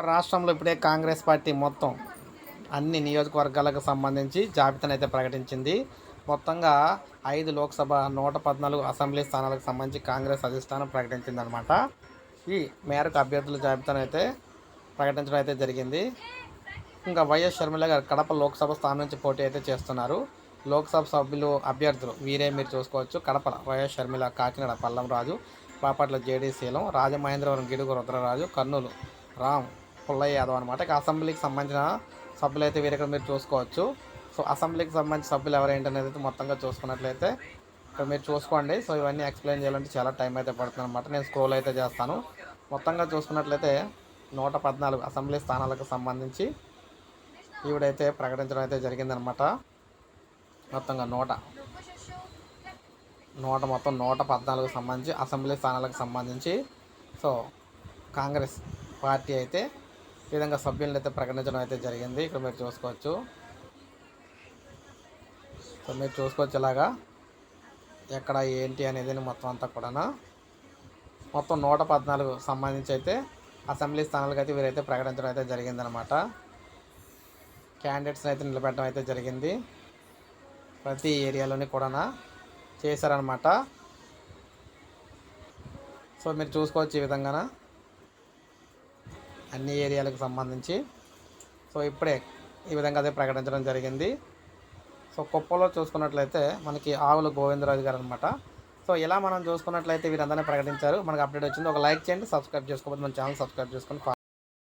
రాష్ట్రంలో ఇప్పుడే కాంగ్రెస్ పార్టీ మొత్తం అన్ని నియోజకవర్గాలకు సంబంధించి జాబితాను అయితే ప్రకటించింది. మొత్తంగా ఐదు లోక్సభ నూట పద్నాలుగు అసెంబ్లీ స్థానాలకు సంబంధించి కాంగ్రెస్ అధిష్టానం ప్రకటించిందనమాట. ఈ మేరకు అభ్యర్థుల జాబితాను అయితే ప్రకటించడం అయితే జరిగింది. ఇంకా వైఎస్ షర్మిల గారు కడప లోక్సభ స్థానం నుంచి పోటీ అయితే చేస్తున్నారు. లోక్సభ సభ్యులు అభ్యర్థులు వీరే మీరు చూసుకోవచ్చు. కడప వైఎస్ షర్మిల కాకినాడ పల్లం రాజు బాపట్ల జేడీ శీలం రాజమహేంద్రవరం గిడుగు రుద్రరాజు కర్నూలు రామ్ పుల్లయ్య యాదవ్ అనమాట ఇక అసెంబ్లీకి సంబంధించిన సభ్యులు అయితే వీరు ఇక్కడ మీరు చూసుకోవచ్చు. సో అసెంబ్లీకి సంబంధించిన సభ్యులు ఎవరేంటనేది అయితే మొత్తంగా చూసుకున్నట్లయితే ఇక్కడ మీరు చూసుకోండి. సో ఇవన్నీ ఎక్స్ప్లెయిన్ చేయాలంటే చాలా టైం అయితే పడుతుంది అనమాట నేను స్క్రోల్ అయితే చేస్తాను. మొత్తంగా చూసుకున్నట్లయితే నూట పద్నాలుగు అసెంబ్లీ స్థానాలకు సంబంధించి ఈవిడైతే ప్రకటించడం అయితే జరిగిందనమాట మొత్తంగా నూట నూట మొత్తం నూట పద్నాలుగు సంబంధించి అసెంబ్లీ స్థానాలకు సంబంధించి. సో కాంగ్రెస్ పార్టీ అయితే ఈ విధంగా సభ్యులను అయితే ప్రకటించడం అయితే జరిగింది. ఇక్కడ మీరు చూసుకోవచ్చు. సో మీరు చూసుకోవచ్చు ఇలాగా. ఎక్కడ ఏంటి అనేది మొత్తం అంతా కూడా మొత్తం నూట పద్నాలుగు సంబంధించి అయితే అసెంబ్లీ స్థానాలకు అయితే వీరైతే ప్రకటించడం అయితే జరిగిందనమాట క్యాండిడేట్స్ని అయితే నిలబెట్టడం అయితే జరిగింది. ప్రతి ఏరియాలోని కూడా చేశారనమాట సో మీరు చూసుకోవచ్చు ఈ విధంగా అన్ని ఏరియాలకు సంబంధించి. సో ఇప్పుడే ఈ విధంగా అదే ప్రకటించడం జరిగింది. సో కుప్పలో చూసుకున్నట్లయితే మనకి ఆవుల గోవిందరాజు గారు అనమాట సో ఇలా మనం చూసుకున్నట్లయితే వీరందరినీ ప్రకటించారు. మనకు అప్డేట్ వచ్చింది. ఒక లైక్ చేయండి సబ్స్క్రైబ్ చేసుకోకపోతే మన ఛానల్ సబ్స్క్రైబ్ చేసుకొని